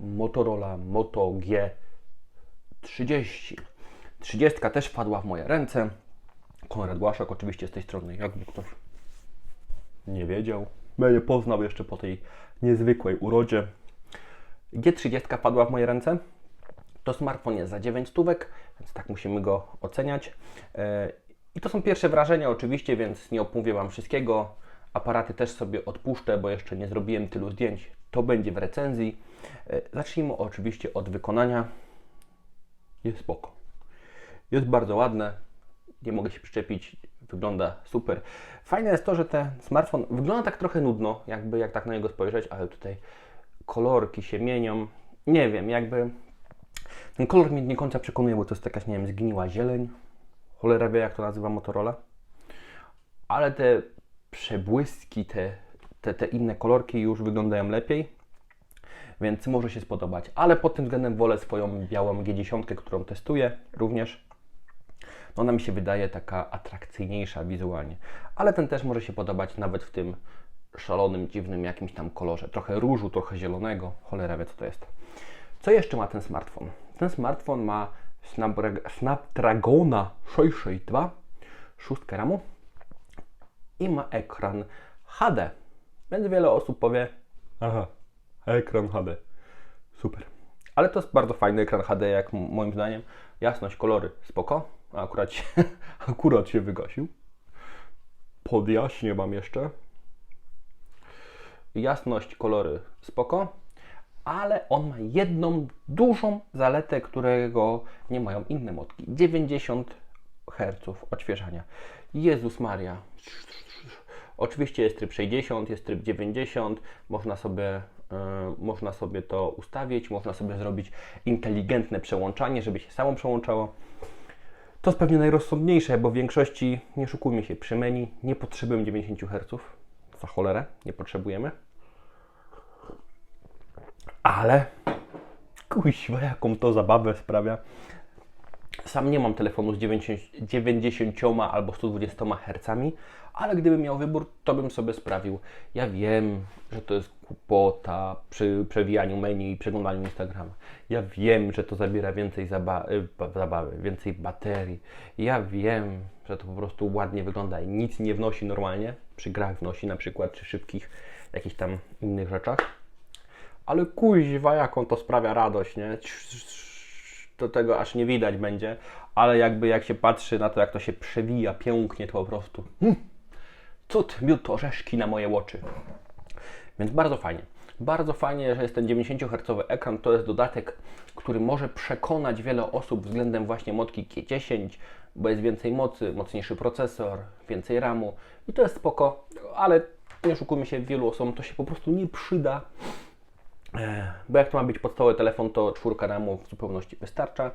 Motorola Moto G30. 30 też wpadła w moje ręce. Konrad Błaszak oczywiście z tej strony, jakby ktoś nie wiedział. Mnie poznał jeszcze po tej niezwykłej urodzie. G30 padła w moje ręce. To smartfon jest za 9 stówek, więc tak musimy go oceniać. E, I to są pierwsze wrażenia oczywiście, więc nie opówię Wam wszystkiego. Aparaty też sobie odpuszczę, bo jeszcze nie zrobiłem tylu zdjęć. To będzie w recenzji. E, Zacznijmy oczywiście od wykonania. Jest spoko. Jest bardzo ładne. Nie mogę się przyczepić. Wygląda super. Fajne jest to, że ten smartfon wygląda tak trochę nudno, jakby jak tak na niego spojrzeć, ale tutaj kolorki się mienią. Nie wiem, jakby ten kolor mnie nie końca przekonuje, bo to jest jakaś, nie wiem, zgniła zieleń. Cholera wie, jak to nazywa Motorola. Ale te przebłyski, te, te, te inne kolorki już wyglądają lepiej, więc może się spodobać. Ale pod tym względem wolę swoją białą G10, którą testuję również. No ona mi się wydaje taka atrakcyjniejsza wizualnie. Ale ten też może się podobać nawet w tym szalonym, dziwnym jakimś tam kolorze. Trochę różu, trochę zielonego. Cholera wie, co to jest. Co jeszcze ma ten smartfon? Ten smartfon ma Snapdra- Snapdragona 662, 6 ramu i ma ekran HD. Więc wiele osób powie, aha, ekran HD. Super. Ale to jest bardzo fajny ekran HD, jak moim zdaniem. Jasność, kolory, spoko. Akurat się, akurat się wygasił. Podjaśnię Wam jeszcze. Jasność, kolory, spoko. Ale on ma jedną dużą zaletę, którego nie mają inne modki. 90 Hz odświeżania. Jezus Maria. Oczywiście jest tryb 60, jest tryb 90, można sobie, e, można sobie to ustawić, można sobie zrobić inteligentne przełączanie, żeby się samo przełączało. To jest pewnie najrozsądniejsze, bo w większości, nie szukujmy się, przy menu nie potrzebujemy 90 Hz. Za cholerę, nie potrzebujemy. Ale, kuźwa, jaką to zabawę sprawia. Sam nie mam telefonu z 90, 90 albo 120 Hz, ale gdybym miał wybór, to bym sobie sprawił. Ja wiem, że to jest głupota przy przewijaniu menu i przeglądaniu Instagrama. Ja wiem, że to zabiera więcej zaba y, ba- zabawy, więcej baterii. Ja wiem, że to po prostu ładnie wygląda i nic nie wnosi normalnie. Przy grach wnosi na przykład, czy szybkich jakichś tam innych rzeczach. Ale kuźwa, jaką to sprawia radość, nie? To tego aż nie widać będzie, ale jakby jak się patrzy na to, jak to się przewija pięknie, to po prostu hmm, cud, miód, orzeszki na moje oczy. Więc bardzo fajnie. Bardzo fajnie, że jest ten 90 Hz ekran. To jest dodatek, który może przekonać wiele osób względem właśnie modki G10, bo jest więcej mocy, mocniejszy procesor, więcej RAMu i to jest spoko, ale nie oszukujmy się, wielu osobom to się po prostu nie przyda. E, Bo jak to ma być podstawowy telefon, to czwórka RAMu w zupełności wystarcza.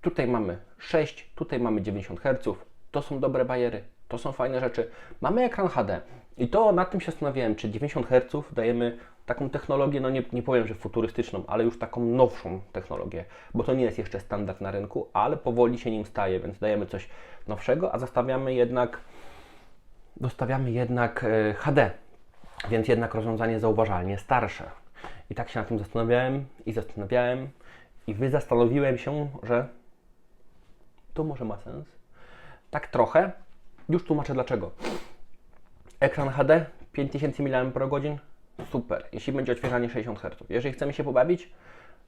Tutaj mamy 6, tutaj mamy 90 Hz. To są dobre bajery, to są fajne rzeczy. Mamy ekran HD i to nad tym się zastanawiałem, czy 90 Hz dajemy taką technologię, no nie, nie powiem, że futurystyczną, ale już taką nowszą technologię, bo to nie jest jeszcze standard na rynku, ale powoli się nim staje, więc dajemy coś nowszego, a zostawiamy jednak, dostawiamy jednak e, HD, więc jednak rozwiązanie zauważalnie starsze. I tak się nad tym zastanawiałem i zastanawiałem i wyzastanowiłem się, że to może ma sens. Tak trochę. Już tłumaczę dlaczego. Ekran HD 5000 mAh, super. Jeśli będzie odświeżanie 60 Hz. Jeżeli chcemy się pobawić,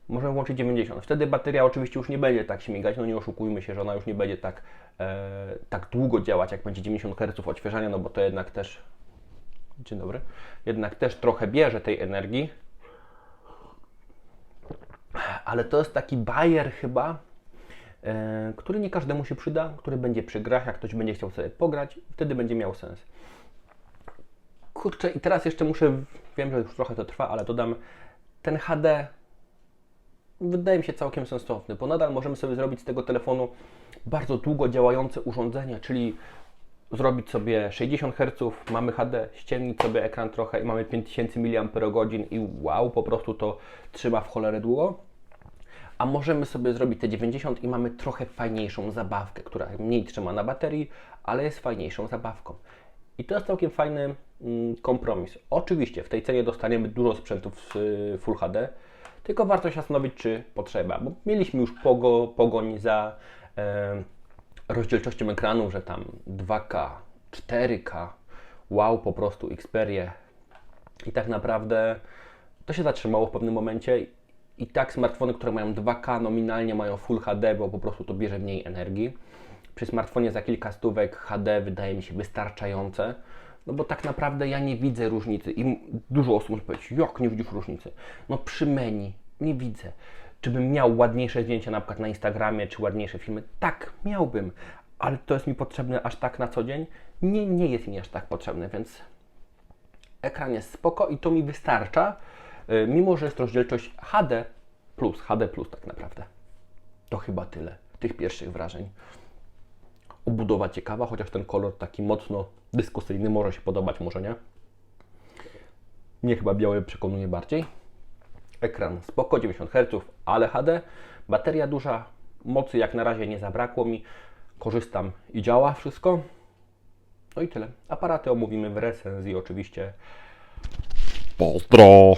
możemy włączyć 90. Wtedy bateria oczywiście już nie będzie tak śmigać, no nie oszukujmy się, że ona już nie będzie tak, e, tak długo działać, jak będzie 90 Hz odświeżania, no bo to jednak też, dzień dobry, jednak też trochę bierze tej energii. Ale to jest taki bajer chyba, e, który nie każdemu się przyda, który będzie przy grach, jak ktoś będzie chciał sobie pograć, wtedy będzie miał sens. Kurczę, i teraz jeszcze muszę, wiem, że już trochę to trwa, ale dodam, ten HD wydaje mi się całkiem sensowny, bo nadal możemy sobie zrobić z tego telefonu bardzo długo działające urządzenie, czyli zrobić sobie 60 Hz, mamy HD, ściemnić sobie ekran trochę i mamy 5000 mAh i wow, po prostu to trzyma w cholerę długo. A możemy sobie zrobić te 90 i mamy trochę fajniejszą zabawkę, która mniej trzyma na baterii, ale jest fajniejszą zabawką. I to jest całkiem fajny mm, kompromis. Oczywiście w tej cenie dostaniemy dużo sprzętów z y, Full HD, tylko warto się zastanowić, czy potrzeba, bo mieliśmy już pogo, pogoń za e, rozdzielczością ekranu, że tam 2K, 4K, wow, po prostu Xperia. I tak naprawdę to się zatrzymało w pewnym momencie. I tak smartfony, które mają 2K, nominalnie mają Full HD, bo po prostu to bierze mniej energii. Przy smartfonie za kilka stówek HD wydaje mi się wystarczające. No bo tak naprawdę ja nie widzę różnicy i dużo osób może powiedzieć, jak nie widzisz różnicy? No przy menu nie widzę. Czy bym miał ładniejsze zdjęcia na przykład na Instagramie, czy ładniejsze filmy? Tak, miałbym, ale to jest mi potrzebne aż tak na co dzień? Nie, nie jest mi aż tak potrzebne, więc ekran jest spoko i to mi wystarcza, mimo że jest rozdzielczość HD+, HD+, tak naprawdę. To chyba tyle tych pierwszych wrażeń. Obudowa ciekawa, chociaż ten kolor taki mocno dyskusyjny może się podobać, może nie. Mnie chyba biały przekonuje bardziej. Ekran spoko, 90 Hz, ale HD. Bateria duża, mocy jak na razie nie zabrakło mi. Korzystam i działa wszystko. No i tyle. Aparaty omówimy w recenzji oczywiście. Pozdro!